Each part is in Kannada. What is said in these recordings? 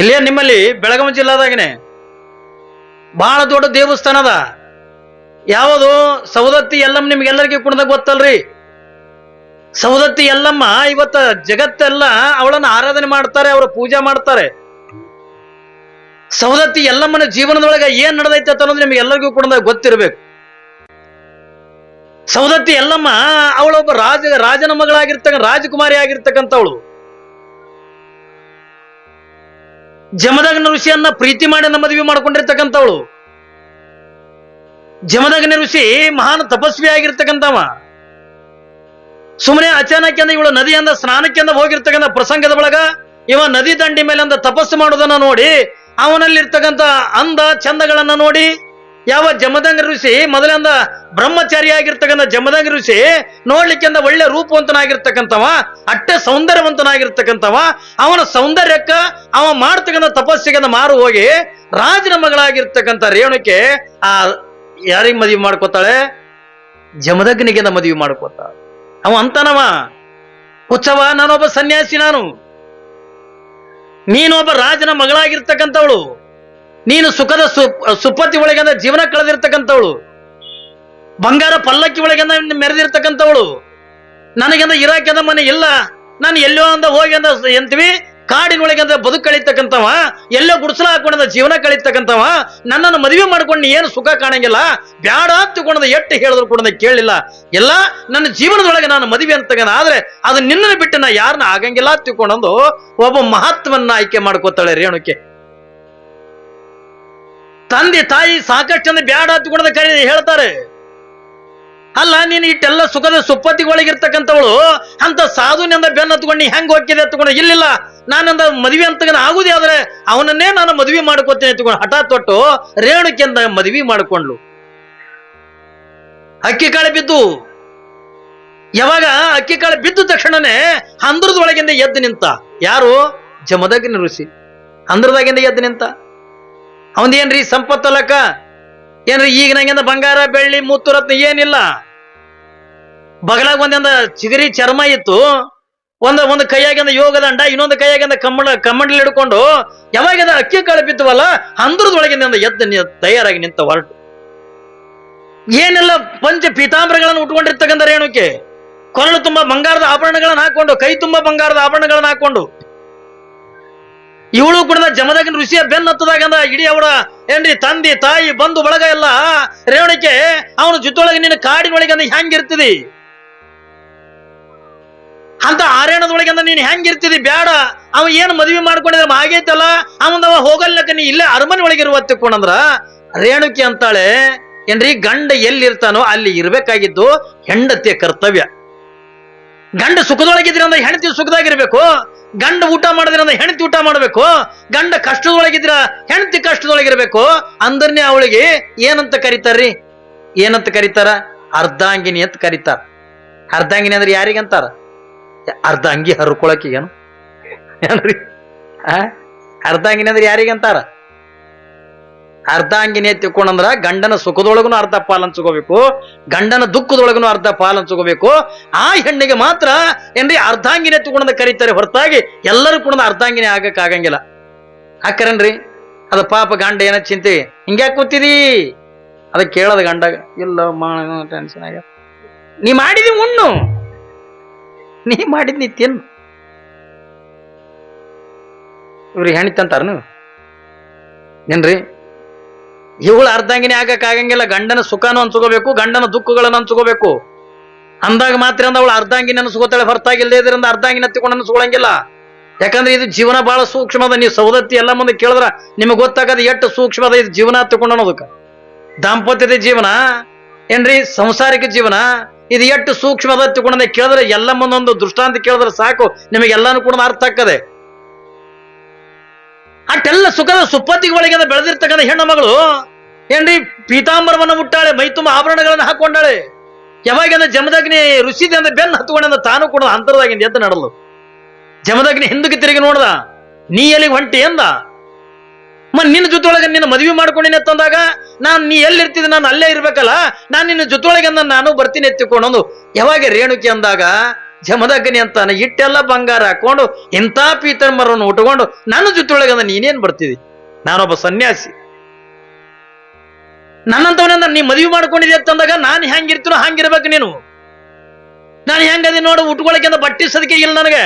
ಇಲ್ಲೇ ನಿಮ್ಮಲ್ಲಿ ಬೆಳಗಾವಿ ಜಿಲ್ಲಾದಾಗನೆ. ಬಹಳ ದೊಡ್ಡ ದೇವಸ್ಥಾನ ಅದ. ಯಾವುದು? ಸೌದತ್ತಿ ಎಲ್ಲಮ್ಮ ನಿಮ್ಗೆಲ್ಲರಿಗೂ ಕುಣದಾಗ ಗೊತ್ತಲ್ರಿ? ಸೌದತ್ತಿ ಎಲ್ಲಮ್ಮ ಇವತ್ತ ಜಗತ್ತೆಲ್ಲ ಅವಳನ್ನ ಆರಾಧನೆ ಮಾಡ್ತಾರೆ, ಅವರ ಪೂಜೆ ಮಾಡ್ತಾರೆ. ಸೌದತ್ತಿ ಎಲ್ಲಮ್ಮನ ಜೀವನದೊಳಗೆ ಏನ್ ನಡೆದೈತೆ ಅನ್ನೋದು ನಿಮ್ಗೆ ಎಲ್ಲರಿಗೂ ಕೂಡ ಗೊತ್ತಿರಬೇಕು. ಸೌದತ್ತಿ ಎಲ್ಲಮ್ಮ ಅವಳೊಬ್ಬ ರಾಜ, ರಾಜನ ಮಗಳಾಗಿರ್ತಕ್ಕ ರಾಜಕುಮಾರಿ ಆಗಿರ್ತಕ್ಕಂಥವಳು. ಜಮದಗ್ನ ಋಷಿಯನ್ನ ಪ್ರೀತಿ ಮಾಡಿ ಮದುವೆ ಮಾಡ್ಕೊಂಡಿರ್ತಕ್ಕಂಥವಳು. ಜಮದಗ್ನ ಋಷಿ ಮಹಾನ್ ತಪಸ್ವಿ ಆಗಿರ್ತಕ್ಕಂಥವ ಸುಮ್ಮನೆ ಅಚಾನಕ್ಯಂದ ಇವಳು ನದಿಯಿಂದ ಸ್ನಾನಕ್ಕೆಂದ ಹೋಗಿರ್ತಕ್ಕಂಥ ಪ್ರಸಂಗದ ಒಳಗ ಇವ ನದಿ ದಂಡಿ ಮೇಲೆ ಅಂದ ತಪಸ್ಸು ಮಾಡೋದನ್ನ ನೋಡಿ ಅವನಲ್ಲಿರ್ತಕ್ಕಂಥ ಅಂದ ಚಂದಗಳನ್ನ ನೋಡಿ ಯಾವ ಜಮದಂಗ ಋಷಿ ಮೊದಲಿಂದ ಬ್ರಹ್ಮಚಾರಿ ಆಗಿರ್ತಕ್ಕಂಥ ಜಮದಂಗ ಋಷಿ ನೋಡ್ಲಿಕ್ಕಿಂದ ಒಳ್ಳೆ ರೂಪವಂತನಾಗಿರ್ತಕ್ಕಂಥವ ಅಟ್ಟೆ ಸೌಂದರ್ಯವಂತನಾಗಿರ್ತಕ್ಕಂಥವ, ಅವನ ಸೌಂದರ್ಯಕ್ಕ ಅವ ಮಾಡ್ತಕ್ಕಂಥ ತಪಸ್ಸಿಗೆ ಮಾರು ಹೋಗಿ ರಾಜನ ಮಗಳಾಗಿರ್ತಕ್ಕಂಥ ರೇಣುಕೆ ಆ ಯಾರಿಗೆ ಮದುವೆ ಮಾಡ್ಕೋತಾಳೆ? ಜಮದಗ್ನಿಗೆ ಮದುವೆ ಮಾಡ್ಕೋತ ಅವ ಅಂತನವ, ಹುಚ್ಚವ, ನಾನೊಬ್ಬ ಸನ್ಯಾಸಿ ನಾನು. ನೀನೊಬ್ಬ ರಾಜನ ಮಗಳಾಗಿರ್ತಕ್ಕಂಥವಳು. ನೀನು ಸುಖದ ಸುಪತಿ ಒಳಗಂದ ಜೀವನ ಕಳೆದಿರ್ತಕ್ಕಂಥವಳು. ಬಂಗಾರ ಪಲ್ಲಕ್ಕಿ ಒಳಗಿಂದ ಮೆರೆದಿರ್ತಕ್ಕಂಥವಳು. ನನಗಿಂದ ಇರಾಕಿಂದ ಮನೆ ಇಲ್ಲ. ನಾನು ಎಲ್ಲೋ ಅಂದ ಹೋಗಿ ಅಂದ ಎಂತೀವಿ. ಕಾಡಿನೊಳಗಿಂದ ಬದುಕು ಕಳೀತಕ್ಕಂಥವ, ಎಲ್ಲೋ ಗುಡಿಸಲ ಹಾಕೊಂಡ ಜೀವನ ಕಳೀತಕ್ಕಂಥವ, ನನ್ನನ್ನು ಮದುವೆ ಮಾಡ್ಕೊಂಡು ಏನು ಸುಖ ಕಾಣಂಗಿಲ್ಲ. ಬ್ಯಾಡ ತಿಳ್ಕೊಂಡ ಎಟ್ಟು ಹೇಳಿದ್ರು ಕೂಡ ಕೇಳಿಲ್ಲ. ಎಲ್ಲ ನನ್ನ ಜೀವನದೊಳಗೆ ನಾನು ಮದುವೆ ಅಂತಕ್ಕಂಥ, ಆದ್ರೆ ಅದು ನಿನ್ನನ್ನು ಬಿಟ್ಟು ನಾ ಯಾರನ್ನ ಆಗಂಗಿಲ್ಲ ತಿಳ್ಕೊಂಡಂದು ಒಬ್ಬ ಮಹತ್ವವನ್ನ ಆಯ್ಕೆ ಮಾಡ್ಕೋತಾಳೆ ರೇಣುಕೆ. ತಂದೆ ತಾಯಿ ಸಾಕಷ್ಟು ಬ್ಯಾಡ ಹತ್ಕೊಂಡ ಕರೆ ಹೇಳ್ತಾರೆ. ಅಲ್ಲ, ನೀನು ಇಟ್ಟೆಲ್ಲ ಸುಖದ ಸುಪ್ಪತ್ತಿಗೊಳಗಿರ್ತಕ್ಕಂಥವಳು ಅಂತ ಸಾಧುನಿಂದ ಬೆನ್ನ ಹತ್ಕೊಂಡು ನೀ ಹೆಂಗ್ ಹೋಗ್ತಿದೆ ಹತ್ಕೊಂಡು ಇಲ್ಲಿಲ್ಲ. ನಾನಂದ ಮದುವೆ ಅಂತ ಆಗುದೇ ಆದ್ರೆ ಅವನನ್ನೇ ನಾನು ಮದುವೆ ಮಾಡ್ಕೋತೇನೆ ಎತ್ಕೊಂಡು ಹಠಾತ್ ತೊಟ್ಟು ರೇಣುಕೆಂದ ಮದುವೆ ಮಾಡಿಕೊಂಡ್ಲು ಅಕ್ಕಿ ಕಾಳು ಬಿದ್ದು, ಯಾವಾಗ ಅಕ್ಕಿ ಕಾಳು ಬಿದ್ದ ತಕ್ಷಣನೇ ಹಂದ್ರದೊಳಗಿಂದ ಎದ್ದು ನಿಂತ. ಯಾರು? ಜಮದಗ್ನಿ ಋಷಿ. ಅಂದ್ರದಾಗಿಂದ ಎದ್ದು ನಿಂತ. ಅವಂದೇನ್ರಿ ಸಂಪತ್ತಲ್ಲಕ್ಕ ಏನ್ರಿ ಈಗ ನಂಗಿಂದ ಬಂಗಾರ, ಬೆಳ್ಳಿ, ಮುತ್ತು, ರತ್ನ ಏನಿಲ್ಲ? ಬಗಲಾಗ ಒಂದಿಂದ ಚಿಗರಿ, ಚರ್ಮ ಇತ್ತು. ಒಂದು ಒಂದು ಕೈಯಾಗಿಂದ ಯೋಗದಂಡ ಇನ್ನೊಂದು ಕೈಯಾಗಿಂದ ಕಮ್ಮಳ, ಕಮ್ಮಂಡ್ಲಿ ಹಿಡ್ಕೊಂಡು, ಯಾವಾಗಿಂದ ಅಕ್ಕಿ ಕಾಳು ಬಿತ್ತವಲ್ಲ ಎದ್ದು ತಯಾರಾಗಿ ನಿಂತ ಹೊರಟು. ಏನೆಲ್ಲ ಪಂಚ ಪೀತಾಂಬರಗಳನ್ನು ಉಟ್ಕೊಂಡಿರ್ತಕ್ಕಂಥ ರೇಣುಕೆ ಕೊರಳು ತುಂಬಾ ಬಂಗಾರದ ಆಭರಣಗಳನ್ನ ಹಾಕೊಂಡು, ಕೈ ತುಂಬಾ ಬಂಗಾರದ ಆಭರಣಗಳನ್ನ ಹಾಕೊಂಡು ಇವಳು ಕೂಡ ಜಮದಾಗಿನ ಋಷಿಯ ಬೆನ್ನ ಹತ್ತದಾಗಂದ ಇಡೀ ಅವಳ ಏನ್ರಿ ತಂದಿ, ತಾಯಿ, ಬಂಧು, ಬಳಗ ಎಲ್ಲ ರೇವಣಿಕೆ ಅವನ ಜೊತೆಯೊಳಗೆ ನಿನ್ನ ಕಾಡಿನೊಳಗೆ ಹೆಂಗಿರ್ತಿದಿ ಅಂತ ಆರ್ಯಾಣದೊಳಗೆ ನೀನು ಹೆಂಗಿರ್ತಿದಿ ಬ್ಯಾಡ. ಅವ ಏನ್ ಮದುವೆ ಮಾಡ್ಕೊಂಡಿದ್ರೆ ಆಗೈತಲ್ಲ? ಅವನವ ಹೋಗಲ್ಲಕ ನೀ ಇಲ್ಲೇ ಅರಮನೆ ಒಳಗೆ ಇರುವ ತಿಕ್ಕೊಂಡಂದ್ರ ರೇಣುಕಿ ಅಂತಾಳೆ, ಏನ್ರಿ ಗಂಡ ಎಲ್ಲಿರ್ತಾನೋ ಅಲ್ಲಿ ಇರ್ಬೇಕಾಗಿದ್ದು ಹೆಂಡತಿಯ ಕರ್ತವ್ಯ. ಗಂಡ ಸುಖದೊಳಗಿದ್ರೆ ಅಂದ್ರೆ ಹೆಂಡತಿ ಸುಖದಾಗಿರ್ಬೇಕು. ಗಂಡ ಊಟ ಮಾಡಿದ್ರೆ ಅಂದ್ರೆ ಹೆಂಡತಿ ಊಟ ಮಾಡಬೇಕು. ಗಂಡ ಕಷ್ಟದೊಳಗಿದ್ರ ಹೆಂಡತಿ ಕಷ್ಟದೊಳಗಿರ್ಬೇಕು. ಅಂದ್ರನೇ ಅವಳಿಗೆ ಏನಂತ ಕರೀತಾರ್ರಿ? ಏನಂತ ಕರೀತಾರ? ಅರ್ಧಾಂಗಿನಿ ಅಂತ ಕರೀತಾರ. ಅರ್ಧಾಂಗಿನಿ ಅಂದ್ರೆ ಯಾರಿಗಂತಾರ? ಅರ್ಧ ಅಂಗಿ ಹರ್ಕೊಳಕ್ಕೆ ಏನು ಏನ್ರಿ? ಅರ್ಧಾಂಗಿನಿ ಅಂದ್ರೆ ಯಾರಿಗಂತಾರ? ಅರ್ಧಾಂಗಿನಿ ತಿಳ್ಕೊಂಡಂದ್ರ ಗಂಡನ ಸುಖದೊಳಗನು ಅರ್ಧ ಪಾಲ್ ಹಂಚ್ಕೋಬೇಕು, ಗಂಡನ ದುಃಖದೊಳಗನು ಅರ್ಧ ಪಾಲ್ ಹಂಚ್ಕೋಬೇಕು. ಆ ಹೆಣ್ಣಿಗೆ ಮಾತ್ರ ಏನ್ರಿ ಅರ್ಧಾಂಗಿನಿ ತಗೊಂಡ ಕರೀತಾರೆ ಹೊರತಾಗಿ ಎಲ್ಲರೂ ಕೂಡ ಅರ್ಧಾಂಗಿನಿ ಆಗಕ್ ಆಗಂಗಿಲ್ಲ. ಹಾಕರನ್ರಿ ಅದ ಪಾಪ ಗಂಡ ಏನ ಚಿಂತೆ. ಹಿಂಗ್ಯಾಕೆ ಕೂತಿದಿ? ಅದ ಕೇಳದ ಗಂಡ, ಇಲ್ಲ ಟೆನ್ಷನ್ ಆಗ ನೀ ಮಾಡಿದಿ ಉಣ್ಣು. ನೀ ಮಾಡಿದ್ ನೀ ತಿನ್ನು. ಇವ್ರಿ ಹೆಣಿತಂತಾರ ನೀವು? ಏನ್ರಿ? ಇವಳು ಅರ್ಧಾಂಗಿನಿ ಆಗಕ್ಕಾಗಂಗಿಲ್ಲ ಗಂಡನ ಸುಖನೂ ಅನ್ಸ್ಕೋಬೇಕು, ಗಂಡನ ದುಃಖಗಳನ್ನು ಅನ್ಸ್ಕೋಬೇಕು. ಅಂದಾಗ ಮಾತ್ರ ಅಂದ ಅವಳು ಅರ್ಧಾಂಗಿನ ಅನ್ಸ್ಕೋತಾಳೆ. ಹೊರತಾಗಿಲ್ಲದೆ ಇದರಿಂದ ಅರ್ಧಾಂಗಿನ ಹತ್ತಿಕೊಂಡು ಅನ್ಸ್ಕೊಳಂಗಿಲ್ಲ. ಯಾಕಂದ್ರೆ ಇದು ಜೀವನ ಬಹಳ ಸೂಕ್ಷ್ಮದ. ನೀವು ಸೌದತ್ತಿ ಎಲ್ಲ ಮುಂದೆ ಕೇಳಿದ್ರ, ನಿಮಗೆ ಗೊತ್ತಾಗದ ಎಷ್ಟು ಸೂಕ್ಷ್ಮದ ಇದು ಜೀವನ ಹತ್ತಿಕೊಂಡು ಅನ್ನೋದಕ್ಕೆ. ದಾಂಪತ್ಯದ ಜೀವನ, ಏನ್ರಿ? ಸಂಸಾರಿಕ ಜೀವನ, ಇದು ಎಷ್ಟು ಸೂಕ್ಷ್ಮದ ಅದ ತಿಳ್ಕೊಂಡ ಕೇಳಿದ್ರೆ ಎಲ್ಲ ಮುಂದೊಂದು ದೃಷ್ಟಾಂತ ಕೇಳಿದ್ರೆ ಸಾಕು. ನಿಮಗೆ ಎಲ್ಲಾನು ಕೂಡ ಅರ್ಥ ಆಗ್ತದೆ. ಅಷ್ಟೆಲ್ಲ ಸುಖದ ಸುಪ್ಪತ್ತಿಗೆ ಒಳಗಿಂದ ಬೆಳೆದಿರ್ತಕ್ಕಂಥ ಹೆಣ್ಣು ಮಗಳು ಏನ್ರಿ ಪೀತಾಂಬರವನ್ನು ಮುಟ್ಟಾಳೆ, ಮೈ ತುಂಬ ಆಭರಣಗಳನ್ನು ಹಾಕೊಂಡಾಳೆ ಯಾವಾಗ ಜಮದಗ್ನಿ ಋಷಿದಿಂದ ಬೆನ್ನು ಹತ್ಕೊಂಡ ತಾನು ಕೂಡ ಅಂತರದಾಗಿಂದ ಎದ್ದು ನಡಲು ಜಮದಗ್ನಿ ಹಿಂದಕ್ಕೆ ತಿರುಗಿ ನೋಡ್ದ, ನೀ ಎಲ್ಲಿ ಹೊಂಟಿ ಎಂದ ಮ, ನಿನ್ನ ಜೊತೆಯೊಳಗೆ ನಿನ್ನ ಮದುವೆ ಮಾಡ್ಕೊಂಡಿನಿ ಅಂತಂದಾಗ ನಾನು ನೀ ಎಲ್ಲಿರ್ತಿದ್ದೆ, ನಾನು ಅಲ್ಲೇ ಇರ್ಬೇಕಲ್ಲ, ನಾನು ನಿನ್ನ ಜೊತೆಯೊಳಗೆ ನಾನು ಬರ್ತೀನಿ ಎತ್ತಿಕೊಂಡು ಯಾವಾಗ ರೇಣುಕಿ ಅಂದಾಗ, ಜಮದಗ್ನಿ ಅಂತಾನೆ ಇಟ್ಟೆಲ್ಲ ಬಂಗಾರ ಹಾಕೊಂಡು ಇಂಥ ಪೀತಾಂಬರವನ್ನು ಉಟ್ಕೊಂಡು, ನನ್ನ ಜೊತೆಯೊಳಗೆ ನೀನೇನ್ ಬರ್ತಿದ್ದಿ ನಾನೊಬ್ಬ ಸನ್ಯಾಸಿ. ನನ್ನಂತವನಂದ ನೀ ಮದುವೆ ಮಾಡ್ಕೊಂಡಿದ್ದೆ ಅಂತಂದಾಗ ನಾನು ಹೆಂಗಿರ್ತೀನೋ ಹಂಗಿರ್ಬೇಕು ನೀನು. ನಾನು ಹೆಂಗದಿ ನೋಡು, ಉಟ್ಕೊಳಕ್ಕೆ ಬಟ್ಟೆ ಸದಕ್ಕೆ ಇಲ್ಲ ನನಗೆ.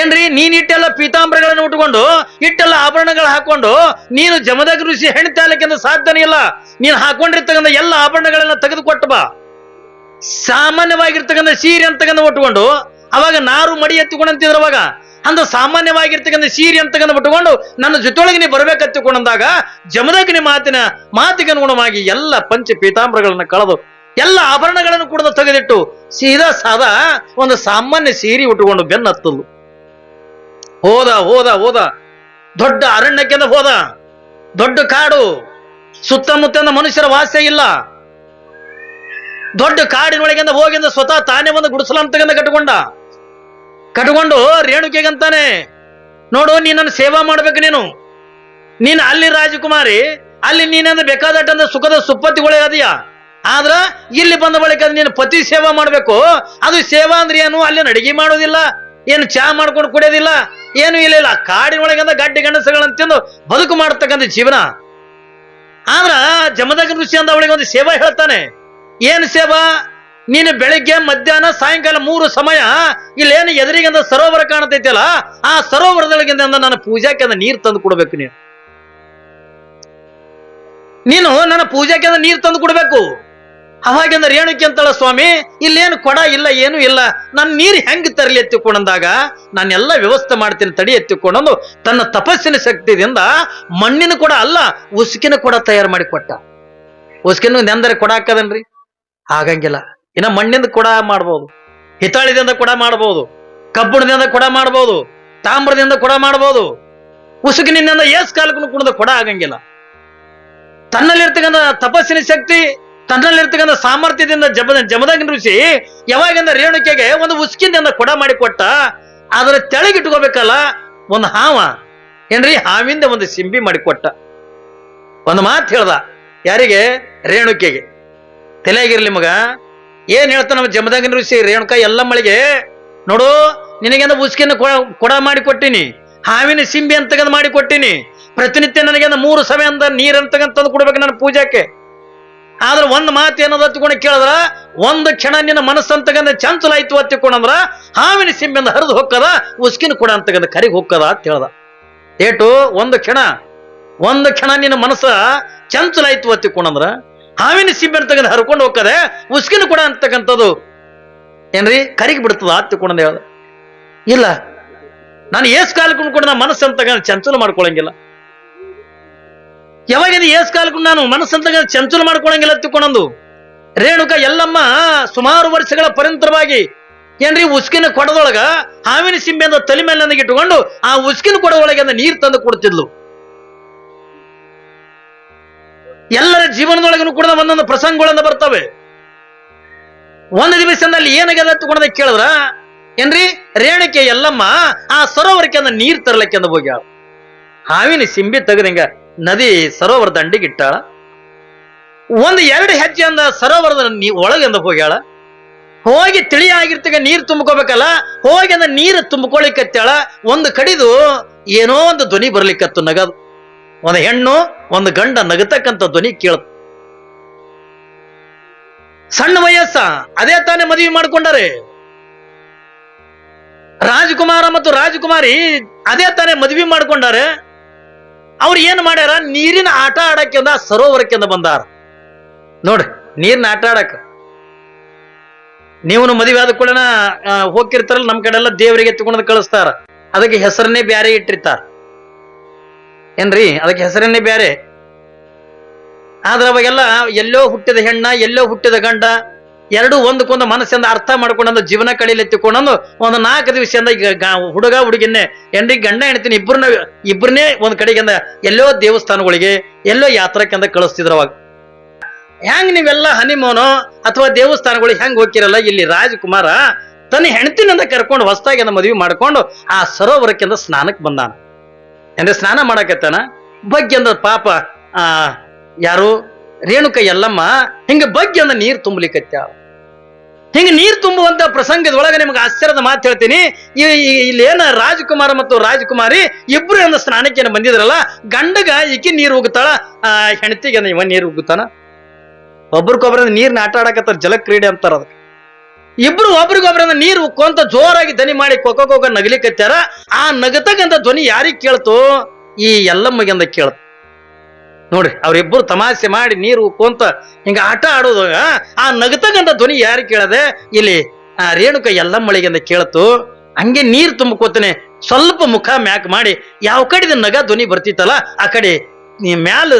ಏನ್ರಿ, ನೀನ್ ಇಟ್ಟೆಲ್ಲ ಪೀತಾಂಬರಗಳನ್ನು ಉಟ್ಕೊಂಡು, ಇಟ್ಟೆಲ್ಲ ಆಭರಣಗಳು ಹಾಕೊಂಡು, ನೀನು ಜಮದಗ ಋಷಿ ಹೆಣ್ತಿ ಸಾಧ್ಯನೇ ಇಲ್ಲ. ನೀನು ಹಾಕೊಂಡಿರ್ತಕ್ಕಂಥ ಎಲ್ಲ ಆಭರಣಗಳನ್ನ ತೆಗೆದುಕೊಟ್ಟ ಬಾ. ಸಾಮಾನ್ಯವಾಗಿರ್ತಕ್ಕಂಥ ಸೀರೆ ಅಂತಕ್ಕಂಥ ಉಟ್ಕೊಂಡು ಅವಾಗ ನಾರು ಮಡಿ ಎತ್ತಿಕೊಂಡಂತಿದ್ರು ಅವಾಗ. ಅಂದ ಸಾಮಾನ್ಯವಾಗಿರ್ತಕ್ಕಂಥ ಸೀರೆ ಅಂತಕ್ಕಂಥ ಬಿಟ್ಟುಕೊಂಡು ನನ್ನ ಜೊತೆಯೊಳಗೆ ನೀವು ಬರ್ಬೇಕತ್ತಿಕೊಂಡಂದಾಗ ಜಮದಗ್ನಿ ಮಾತಿನ ಮಾತಿಗೆ ಅನುಗುಣವಾಗಿ ಎಲ್ಲ ಪಂಚ ಪೀತಾಂಬರಗಳನ್ನು ಕಳೆದು ಎಲ್ಲ ಆಭರಣಗಳನ್ನು ಕೂಡ ತೆಗೆದಿಟ್ಟು ಸೀದಾ ಸಾದಾ ಒಂದು ಸಾಮಾನ್ಯ ಸೀರೆ ಉಟ್ಟುಕೊಂಡು ಬೆನ್ನತ್ತಲು ಹೋದ ಹೋದ ಹೋದ. ದೊಡ್ಡ ಅರಣ್ಯಕ್ಕೆಂದ ಹೋದ. ದೊಡ್ಡ ಕಾಡು. ಸುತ್ತಮುತ್ತಲಿನ ಮನುಷ್ಯರ ವಾಸ್ಯ ಇಲ್ಲ. ದೊಡ್ಡ ಕಾಡಿನೊಳಗಿಂದ ಹೋಗಿಂದ ಸ್ವತಃ ತಾನೇ ಒಂದು ಗುಡಿಸಲಂತಗಂದ ಕಟ್ಕೊಂಡ ಕಟ್ಕೊಂಡು ರೇಣುಕೆಗಂತಾನೆ, ನೋಡು, ನೀನನ್ನು ಸೇವಾ ಮಾಡ್ಬೇಕು ನೀನು. ನೀನು ಅಲ್ಲಿ ರಾಜಕುಮಾರಿ, ಅಲ್ಲಿ ನೀನಂದ್ರೆ ಬೇಕಾದಟ್ಟಂದ ಸುಖದ ಸುಪ್ಪತ್ತಿಗಳೇ ಅದೀಯ? ಆದ್ರ ಇಲ್ಲಿ ಬಂದ ಬಳಿಕ ನೀನು ಪತಿ ಸೇವಾ ಮಾಡ್ಬೇಕು. ಅದು ಸೇವಾ ಅಂದ್ರೆ ಏನು? ಅಲ್ಲಿ ಅಡಿಗೆ ಮಾಡೋದಿಲ್ಲ, ಏನು ಚಹಾ ಮಾಡ್ಕೊಂಡು ಕುಡಿಯೋದಿಲ್ಲ, ಏನು ಇಲ್ಲ ಇಲ್ಲ, ಕಾಡಿನೊಳಗಿಂದ ಗಡ್ಡಿ ಗಂಡಸಗಳನ್ನ ತಿಂದು ಬದುಕು ಮಾಡ್ತಕ್ಕಂಥ ಜೀವನ. ಆದ್ರ ಜಮದಗ ಋಷಿ ಅಂದ ಅವಳಿಗೆ ಒಂದು ಸೇವಾ ಹೇಳ್ತಾನೆ. ಏನು ಸೇವಾ? ನೀನು ಬೆಳಿಗ್ಗೆ, ಮಧ್ಯಾಹ್ನ, ಸಾಯಂಕಾಲ ಮೂರು ಸಮಯ ಇಲ್ಲೇನು ಎದುರಿಗಿಂದ ಸರೋವರ ಕಾಣತೈತಲ್ಲ, ಆ ಸರೋವರದೊಳಗಿಂದ ನನ್ನ ಪೂಜಾಕ್ಕೆ ಅಂದ ನೀರು ತಂದು ಕೊಡ್ಬೇಕು ನೀನು. ನೀನು ನನ್ನ ಪೂಜಾಕ್ಕೆ ಅಂದ ನೀರು ತಂದು ಕೊಡ್ಬೇಕು. ಅವಾಗಿಂದ ರೇಣುಕಿ ಅಂತಳ ಸ್ವಾಮಿ, ಇಲ್ಲೇನು ಕೊಡ ಇಲ್ಲ, ಏನು ಇಲ್ಲ. ನನ್ನ ನೀರು ಹೆಂಗ್ ತರಲಿ ಎತ್ತಿಕೊಂಡಂದಾಗ ನಾನೆಲ್ಲ ವ್ಯವಸ್ಥೆ ಮಾಡ್ತೀನಿ, ತಡಿ ಎತ್ತಿಕೊಂಡಂದು ತನ್ನ ತಪಸ್ಸಿನ ಶಕ್ತಿಯಿಂದ ಮಣ್ಣಿನ ಕೂಡ ಅಲ್ಲ, ಉಸುಕಿನ ಕೂಡ ತಯಾರು ಮಾಡಿ ಕೊಟ್ಟ ಉಸುಕಿನ ನೆಂದರೆ ಕೊಡ ಹಾಕದನ್ರಿ? ಆಗಂಗಿಲ್ಲ ಇನ್ನ ಮಣ್ಣಿಂದ ಕೂಡ ಮಾಡ್ಬೋದು ಹಿತಾಳಿದಿಂದ ಕೂಡ ಮಾಡ್ಬೋದು, ಕಬ್ಬಿಣದಿಂದ ಕೂಡ ಮಾಡ್ಬೋದು, ತಾಮ್ರದಿಂದ ಕೂಡ ಮಾಡ್ಬೋದು, ಉಸುಕಿನಿಂದ ಏಸ್ ಕಾಲಕ್ಕೂ ಕೂಡ ಕೊಡ ಆಗಂಗಿಲ್ಲ. ತನ್ನಲ್ಲಿರ್ತಕ್ಕಂಥ ತಪಸ್ಸಿನ ಶಕ್ತಿ, ತನ್ನಲ್ಲಿರ್ತಕ್ಕಂಥ ಸಾಮರ್ಥ್ಯದಿಂದ ಜಮ ಜಮದಗ್ನಿ ಋಷಿ ಯಾವಾಗಿಂದ ರೇಣುಕೆಗೆ ಒಂದು ಉಸುಕಿನಿಂದ ಕೊಡ ಮಾಡಿ ಕೊಟ್ಟ ಅದರ ತೆಳಗಿಟ್ಕೋಬೇಕಲ್ಲ, ಒಂದು ಹಾವ, ಏನ್ರಿ? ಹಾವಿಂದ ಒಂದು ಸಿಂಬಿ ಮಾಡಿ ಕೊಟ್ಟ ಒಂದು ಮಾತು ಹೇಳ್ದ, ಯಾರಿಗೆ? ರೇಣುಕೆಗೆ. ತಲೆಯಾಗಿರ್ಲಿ ಮಗ. ಏನ್ ಹೇಳ್ತಾನ ನಮ್ಮ ಜಮದಾಗಿನ ಋಷಿ ರೇಣುಕ, ಎಲ್ಲ ಮಳಿಗೆ, ನೋಡು, ನಿನಗೆಂದ ಉಸ್ಕಿನ ಕೊಡ ಮಾಡಿ ಕೊಟ್ಟಿನಿ, ಹಾವಿನ ಸಿಂಬಿ ಅಂತಗಂದ್ ಮಾಡಿ ಕೊಟ್ಟಿನಿ, ಪ್ರತಿನಿತ್ಯ ನನಗೆ ಮೂರು ಸಮಯ ಅಂತ ನೀರಂತಗಂತ ತಂದು ಕೊಡ್ಬೇಕು ನನ್ನ ಪೂಜಾಕ್ಕೆ ಆದ್ರೆ ಒಂದ್ ಮಾತು ಏನದ ಹತ್ಕೊಂಡು ಕೇಳಿದ್ರ, ಒಂದು ಕ್ಷಣ ನಿನ್ನ ಮನಸ್ಸಂತಗಂದ ಚಂಚಲ ಆಯ್ತು ಹತ್ತಿಕೊಂಡಂದ್ರ ಹಾವಿನ ಸಿಂಬೆಂದ ಹರಿದು ಹೊಕ್ಕದ ಉಸ್ಕಿನ ಕೊಡ ಅಂತಗಂದ ಕರಿಗೆ ಹೊಕ್ಕದ ಅಂತ ಹೇಳ್ದ. ಏಟು, ಒಂದು ಕ್ಷಣ ಒಂದು ಕ್ಷಣ ನಿನ್ನ ಮನಸ್ಸ ಚಂಚಲ ಆಯ್ತು ಹತ್ತಿಕೊಂಡಂದ್ರ ಹಾವಿನ ಸಿಂಬೆ ತೆಗೆದು ಹರ್ಕೊಂಡು ಹೋಗ್ತದೆ, ಉಸ್ಕಿನ ಕೂಡ ಅಂತಕ್ಕಂಥದ್ದು. ಏನ್ರಿ? ಕರಿಗೆ ಬಿಡ್ತದ ಹತ್ತಿಕೊಂಡ ಹೇಳ್ದ ಇಲ್ಲ. ನಾನು ಏಸ್ ಕಾಲಕ್ಕೂ ಕೂಡ ನಾನು ಮನಸ್ಸು ಅಂತಗಂದ ಚಂಚಲ ಮಾಡ್ಕೊಳಂಗಿಲ್ಲ. ಯಾವಾಗಿಂದ ಏಸ್ ಕಾಲಕ್ಕೂ ನಾನು ಮನಸ್ಸಂತ ಚಂಚಲ ಮಾಡ್ಕೊಳಂಗಿಲ್ಲ ತಿಳ್ಕೊಂಡು ರೇಣುಕ ಎಲ್ಲಮ್ಮ, ಸುಮಾರು ವರ್ಷಗಳ ಪರಂತರವಾಗಿ, ಏನ್ರಿ? ಉಸ್ಕಿನ ಕೊಡದೊಳಗ ಹಾವಿನ ಸಿಂಬೆಯಿಂದ ತಲೆ ಮೇಲೆ ನನಗೆ ಇಟ್ಟುಕೊಂಡು ಆ ಉಸ್ಕಿನ ಕೊಡದೊಳಗೆ ನೀರು ತಂದು ಕೊಡ್ತಿದ್ಲು. ಎಲ್ಲರ ಜೀವನದೊಳಗೂ ಕೂಡ ಒಂದೊಂದು ಪ್ರಸಂಗಗಳನ್ನ ಬರ್ತವೆ. ಒಂದು ದಿವಸದಲ್ಲಿ ಏನಾಗ್ಯದ ತಗೊಂಡ ಕೇಳಿದ್ರ, ಏನ್ರಿ? ರೇಣಕೆ ಎಲ್ಲಮ್ಮ ಆ ಸರೋವರಕ್ಕೆ ಅಂದ ನೀರ್ ತರ್ಲಕ್ಕೆ ಅಂದ ಹೋಗ್ಯಾಳ. ಹಾವಿನ ಸಿಂಬಿ ತೆಗೆದಂಗ ನದಿ ಸರೋವರ ದಂಡಿಗೆ ಇಟ್ಟಾಳ. ಒಂದು ಎರಡು ಹೆಜ್ಜೆ ಅಂದ ಸರೋವರದ ನೀ ಒಳಗಿಂದ ಹೋಗ್ಯಾಳ. ಹೋಗಿ ತಿಳಿಯಾಗಿರ್ತಕ್ಕ ನೀರು ತುಂಬ್ಕೋಬೇಕಲ್ಲ, ಹೋಗಿ ಅಂದ ನೀರು ತುಂಬಿಕೊಳ್ಳಿಕತ್ತಾಳ ಒಂದು ಕಡಿದು ಏನೋ ಒಂದು ಧ್ವನಿ ಬರ್ಲಿಕ್ಕತ್ತು ನಗದು. ಒಂದು ಹೆಣ್ಣು ಒಂದು ಗಂಡ ನಗತಕ್ಕಂಥ ಧ್ವನಿ ಕೇಳ. ಸಣ್ಣ ವಯಸ್ಸ ಅದೇ ತಾನೇ ಮದುವೆ ಮಾಡಿಕೊಂಡರೆ. ರಾಜಕುಮಾರ ಮತ್ತು ರಾಜಕುಮಾರಿ ಅದೇ ತಾನೇ ಮದುವೆ ಮಾಡಿಕೊಂಡರೆ, ಅವ್ರು ಏನ್ ಮಾಡ್ಯಾರ? ನೀರಿನ ಆಟ ಆಡಕ್ಕೆ ಸರೋವರಕ್ಕಿಂದ ಬಂದಾರ. ನೋಡ್ರಿ ನೀರಿನ ಆಟ ಆಡಕ್ಕ ನೀವು ಮದುವೆ ಆದ ಕೂಡ ಹೋಗಿರ್ತಾರಲ್ಲ ನಮ್ ಕಡೆ ಎಲ್ಲ ದೇವರಿಗೆ ಎತ್ತಿಕೊಂಡು ಕಳಿಸ್ತಾರ. ಅದಕ್ಕೆ ಹೆಸರನ್ನೇ ಬ್ಯಾರೆ ಇಟ್ಟಿರ್ತಾರ. ಏನ್ರಿ? ಅದಕ್ಕೆ ಹೆಸರನ್ನೇ ಬೇರೆ ಆದ್ರೆ ಅವಾಗೆಲ್ಲ ಎಲ್ಲೋ ಹುಟ್ಟಿದ ಹೆಣ್ಣ, ಎಲ್ಲೋ ಹುಟ್ಟಿದ ಗಂಡ, ಎರಡು ಒಂದಕ್ಕೊಂದು ಮನಸ್ಸಿಂದ ಅರ್ಥ ಮಾಡ್ಕೊಂಡು ಜೀವನ ಕಳಿಲೆತ್ತಿಕೊಂಡಂದು ಒಂದು ನಾಲ್ಕು ದಿವಸದಿಂದ ಹುಡುಗ ಹುಡುಗಿನೇ ಏನ್ರಿ ಗಂಡ ಹೆಣ್ತೀನಿ ಇಬ್ಬರನ್ನ ಇಬ್ಬರನ್ನೇ ಒಂದ್ ಕಡೆಗಿಂದ ಎಲ್ಲೋ ದೇವಸ್ಥಾನಗಳಿಗೆ, ಎಲ್ಲೋ ಯಾತ್ರಕ್ಕೆಂದ ಕಳಿಸ್ತಿದ್ರು ಅವಾಗ. ಹೆಂಗ್ ನೀವೆಲ್ಲ ಹನಿಮೋನು ಅಥವಾ ದೇವಸ್ಥಾನಗಳಿಗೆ ಹೆಂಗ್ ಹೋಗಿರಲ್ಲ ಇಲ್ಲಿ ರಾಜಕುಮಾರ ತನ್ನ ಹೆಣ್ತಿನಿಂದ ಕರ್ಕೊಂಡು ಹೊಸದಾಗಿ ಮದುವೆ ಮಾಡ್ಕೊಂಡು ಆ ಸರೋವರಕ್ಕಿಂತ ಸ್ನಾನಕ್ಕೆ ಬಂದಾನ. ಅಂದ್ರೆ ಸ್ನಾನ ಮಾಡಕತ್ತಾನ? ಬಗ್ಗೆ ಅಂದ ಪಾಪ, ಆ, ಯಾರು? ರೇಣುಕ ಎಲ್ಲಮ್ಮ ಹಿಂಗ ಬಗ್ಗೆ ಅಂದ ನೀರು ತುಂಬಲಿಕತ್ಯಾಳ ಹಿಂಗ ನೀರ್ ತುಂಬುವಂತ ಪ್ರಸಂಗದೊಳಗೆ ನಿಮ್ಗೆ ಆಶ್ಚರ್ಯದ ಮಾತು ಹೇಳ್ತೀನಿ. ಈ- ಈ- ಇಲ್ಲಿ ಏನ ರಾಜಕುಮಾರ ಮತ್ತು ರಾಜಕುಮಾರಿ ಇಬ್ರು ಅಂದ ಸ್ನಾನಕ್ಕೆ ಏನ ಬಂದಿದ್ರಲ್ಲ, ಗಂಡಗ ಈಕಿ ನೀರು ಉಗ್ತಾಳ, ಆ ಹೆಣತಿಗೆ ಇವ ನೀರು ಉಗುತ್ತಾನ ಒಬ್ರಿಗೊಬ್ರ ನೀರ್ನ ಆಟ ಆಡಕತ್ತಾರ, ಜಲಕ್ರೀಡೆ ಅಂತಾರ ಅದಕ್ಕೆ. ಇಬ್ರು ಒಬ್ರಿಗೊಬ್ರ ನೀರು ಉಕ್ಕೊಂತ ಜೋರಾಗಿ ದನಿ ಮಾಡಿ ಕೊಕ್ಕ ಕೊಕ್ಕ ನಗಲಿಕತ್ಯಾರ. ಆ ನಗತಕ್ಕಂತ ಧ್ವನಿ ಯಾರಿಗೆ ಕೇಳ್ತು? ಈ ಎಲ್ಲಮ್ಮಗೆಂದ ಕೇಳ್ತು. ನೋಡ್ರಿ ಅವರಿಬ್ಬರು ತಮಾಷೆ ಮಾಡಿ ನೀರು ಉಕ್ಕೊಂತ ಹಿಂಗ ಆಟ ಆಡೋದಾಗ ಆ? ನಗತಕ್ಕಂತ ಧ್ವನಿ ಯಾರು ಕೇಳದೆ? ಇಲ್ಲಿ, ಆ, ರೇಣುಕ ಎಲ್ಲಮ್ಮಳಿಗಿಂದ ಕೇಳ್ತು. ಹಂಗೆ ನೀರು ತುಂಬಿಕೋತಾನೆ, ಸ್ವಲ್ಪ ಮುಖ ಮ್ಯಾಕ್ ಮಾಡಿ, ಯಾವ ಕಡೆ ನಗ ಧ್ವನಿ ಬರ್ತಿತ್ತಲ್ಲ, ಆ ಕಡೆ ಮ್ಯಾಲ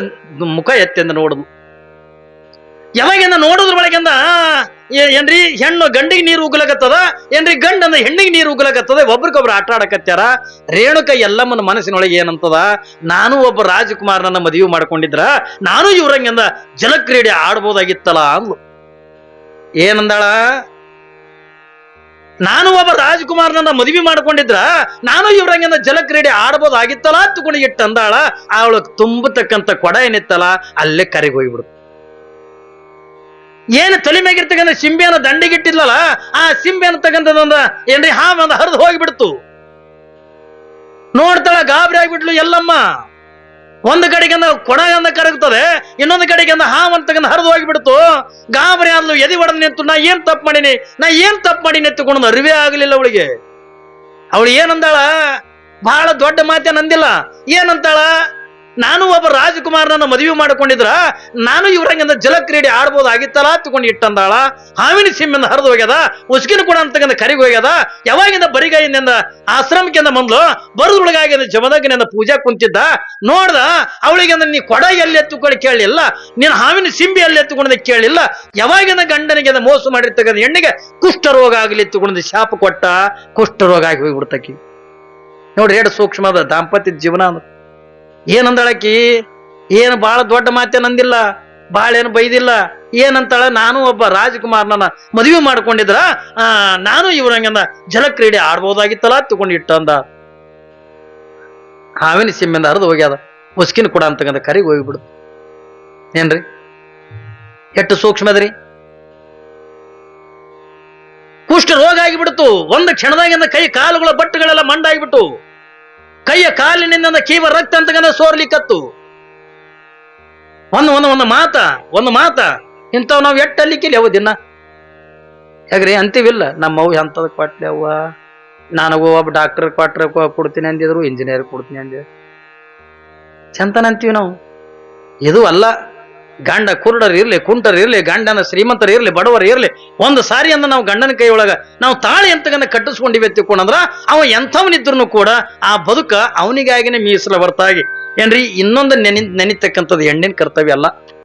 ಮುಖ ಎತ್ತೆಂದ ನೋಡುದು. ಯಾವಾಗಿಂದ ನೋಡೋದ್ರ ಒಳಗಿಂದ ಏನ್ರಿ, ಹೆಣ್ಣು ಗಂಡಿಗೆ ನೀರು ಉಗ್ಲಕತ್ತದ? ಏನ್ರಿ ಗಂಡನ ಹೆಣ್ಣಿಗೆ ನೀರು ಉಗ್ಲಕತ್ತದ? ಒಬ್ರಿಗೊಬ್ರು ಆಟ ಆಡಕತ್ಯಾರ ರೇಣುಕ ಎಲ್ಲಮ್ಮನ ಮನಸ್ಸಿನೊಳಗೆ ಏನಂತದ? ನಾನು ಒಬ್ಬ ರಾಜಕುಮಾರನನ್ನ ಮದುವೆ ಮಾಡ್ಕೊಂಡಿದ್ರ. ನಾನು ಇವ್ರಂಗಿಂದ ಜಲಕ್ರೀಡೆ ಆಡ್ಬೋದಾಗಿತ್ತಲ್ಲ ಅಂದ್ಲು. ಏನಂದಾಳ? ನಾನು ಒಬ್ಬ ರಾಜಕುಮಾರನನ್ನ ಮದುವೆ ಮಾಡ್ಕೊಂಡಿದ್ರ. ನಾನು ಇವ್ರಂಗಿಂದ ಜಲಕ್ರೀಡೆ ಆಡ್ಬೋದಾಗಿತ್ತಲ್ಲ ತುಗುಣಿ ಇಟ್ಟು ಅಂದಾಳ ಅವಳು ತುಂಬತಕ್ಕಂತ ಕೊಡ ಏನಿತ್ತಲ್ಲ ಅಲ್ಲೇ ಕರೆಗೆ ಹೋಗ್ಬಿಡ್ತು ಏನು ತಲೆ ಮ್ಯಾಗಿರ್ತಕ್ಕಂಥ ಸಿಂಬೆಯನ್ನು ದಂಡಿಗಿಟ್ಟಿದ್ಲಲ್ಲ, ಆ ಸಿಂಬೆನ ತಗಂತದೊಂದ ಏನ್ರಿ, ಹಾ, ಒಂದ ಹರಿದು ಹೋಗಿಬಿಡ್ತು. ನೋಡ್ತಾಳ ಗಾಬರಿ ಆಗ್ಬಿಟ್ಲು ಎಲ್ಲಮ್ಮ. ಒಂದು ಕಡೆಗೆ ಕೊಡ ಅಂದ ಕರಗ್ತದೆ, ಇನ್ನೊಂದು ಕಡೆಗಿಂದ ಹಾವ್ ಅಂತಕ್ಕಂಥ ಹರಿದು ಹೋಗಿಬಿಡ್ತು. ಗಾಬರಿ ಆದ್ಲು ಎದಿ ಒಡೆದು ನಿಂತು, ನಾ ಏನ್ ತಪ್ಪು ಮಾಡೀನಿ, ನಾ ಏನ್ ತಪ್ಪು ಮಾಡೀನಿ ಎತ್ತುಕೊಂಡು ಅರಿವೇ ಆಗಲಿಲ್ಲ ಅವಳಿಗೆ. ಅವಳು ಏನಂದಾಳ? ಬಹಳ ದೊಡ್ಡ ಮಾತೇನಂದಿಲ್ಲ. ಏನಂತಾಳ? ನಾನು ಒಬ್ಬ ರಾಜಕುಮಾರನನ್ನ ಮದುವೆ ಮಾಡಿಕೊಂಡಿದ್ರ, ನಾನು ಇವ್ರಂಗಿಂದ ಜಲಕ್ರೀಡೆ ಆಡ್ಬೋದಾಗಿತ್ತಲ್ಲ ತಗೊಂಡು ಇಟ್ಟಂದಾಳ. ಹಾವಿನ ಸಿಮ್ಮಿಂದ ಹರಿದು ಹೋಗ್ಯದ, ಉಸ್ಕಿನ ಕೂಡ ಅಂತಕ್ಕಂಥ ಕರಿಗ ಹೋಗ್ಯದ. ಯಾವಾಗಿಂದ ಬರಿಗಾಯಿನಿಂದ ಆಶ್ರಮಕ್ಕಿಂದ ಮೊದಲು ಬರೋದ್ರೊಳಗಾಗಿಂದ ಜಮದಗ್ನಿಂದ ಪೂಜಾ ಕುಂತಿದ್ದ. ನೋಡ್ದ ಅವಳಿಗೆ ನೀ ಕೊಡ ಎಲ್ಲಿ ಎತ್ತುಕೊಂಡು ಕೇಳಿಲ್ಲ ನೀನು ಹಾವಿನ ಸಿಂಬಿ ಎಲ್ಲಿ ಎತ್ತುಕೊಂಡ ಕೇಳಿಲ್ಲ ಯಾವಾಗಿಂದ ಗಂಡನಿಗೆ ಮೋಸ ಮಾಡಿರ್ತಕ್ಕಂಥ ಹೆಣ್ಣಿಗೆ ಕುಷ್ಠರೋಗ ಆಗಲಿ ಎತ್ತುಕೊಂಡು ಶಾಪ ಕೊಟ್ಟ, ಕುಷ್ಠರೋಗ ಆಗಿ ಹೋಗ್ಬಿಡ್ತಕ್ಕಿ. ನೋಡ್ರಿ, ಎರಡು ಸೂಕ್ಷ್ಮದ ದಾಂಪತ್ಯ ಜೀವನ ಅಂದ್ರೆ ಏನಂದಳಕಿ ಏನು ಬಹಳ ದೊಡ್ಡ ಮಾತೇನಂದಿಲ್ಲ ಭಾಳ ಏನು ಬೈದಿಲ್ಲ. ಏನಂತಾಳ? ನಾನು ಒಬ್ಬ ರಾಜಕುಮಾರ್ನ ಮದುವೆ ಮಾಡ್ಕೊಂಡಿದ್ರ. ಆ, ನಾನು ಇವ್ರಂಗಂದ ಜಲಕ್ರೀಡೆ ಆಡ್ಬೋದಾಗಿತ್ತಲ್ಲ ತಗೊಂಡಿಟ್ಟಂದ. ಹಾವಿನ ಸಿಮ್ಮಿಂದ ಹರಿದು ಹೋಗ್ಯಾದ. ಉಸ್ಕಿನ ಕೂಡ ಅಂತಕ್ಕಂಥ ಕರಿಗೆ ಹೋಗಿಬಿಡು ಏನ್ರಿ? ಎಷ್ಟು ಸೂಕ್ಷ್ಮದ್ರಿ ಕುಷ್ಠ ರೋಗ ಆಗಿಬಿಡ್ತು. ಒಂದು ಕ್ಷಣದಾಗಿಂದ ಕೈ ಕಾಲುಗಳ ಬಟ್ಟೆಗಳೆಲ್ಲ ಮಂಡಾಗಿಬಿಟ್ಟು. ಕೈಯ ಕಾಲಿನಿಂದ ಕೀವ ರಕ್ತ ಅಂತಕ್ಕಂಥ ಸೋರ್ಲಿಕ್ಕತ್ತು ಒಂದು ಒಂದು ಒಂದು ಮಾತ ಒಂದು ಮಾತ. ಇಂಥವ್ ನಾವು ಎಟ್ಟಲ್ಲಿಕ್ಕಿಲ್ಲ ಯಾವ ದಿನ. ಯಾಕ್ರಿ, ಅಂತೀವಿಲ್ಲ. ನಮ್ಮ ಅವು ಎಂಥದ್ ಕೊಟ್ಲೆ ಅವ್ವ? ನನಗೂ ಒಬ್ಬ ಡಾಕ್ಟರ್ ಕ್ವಾಟ್ರ್ ಕೊಡ್ತೀನಿ ಅಂದಿದ್ರು ಇಂಜಿನಿಯರ್ ಕೊಡ್ತೀನಿ ಅಂದಿದ್ರು ಚಂತನ ಅಂತೀವಿ ನಾವು? ಇದು ಅಲ್ಲ. ಗಂಡ ಕುರುಡರು ಇರಲಿ, ಕುಂಟರು ಇರಲಿ, ಗಂಡನ ಶ್ರೀಮಂತರು ಇರಲಿ, ಬಡವರು ಇರಲಿ, ಒಂದು ಸಾರಿ ಅಂದ ನಾವು ಗಂಡನ ಕೈ ಒಳಗ ನಾವು ತಾಳಿ ಅಂತಕಂದ ಕಟ್ಟಿಸ್ಕೊಂಡಿವಿ ತಿಕ್ಕೊಂಡ್ರ ಅವ ಎಂಥವನಿದ್ರು ಕೂಡ ಆ ಬದುಕ ಅವನಿಗಾಗಿನೇ ಮೀಸಲ ಹೊರತಾಗಿ. ಏನ್ರಿ, ಇನ್ನೊಂದು ನೆನಿ ನೆನಿತಕ್ಕಂಥದ್ದು ಹೆಣ್ಣಿನ ಕರ್ತವ್ಯ ಅಲ್ಲ.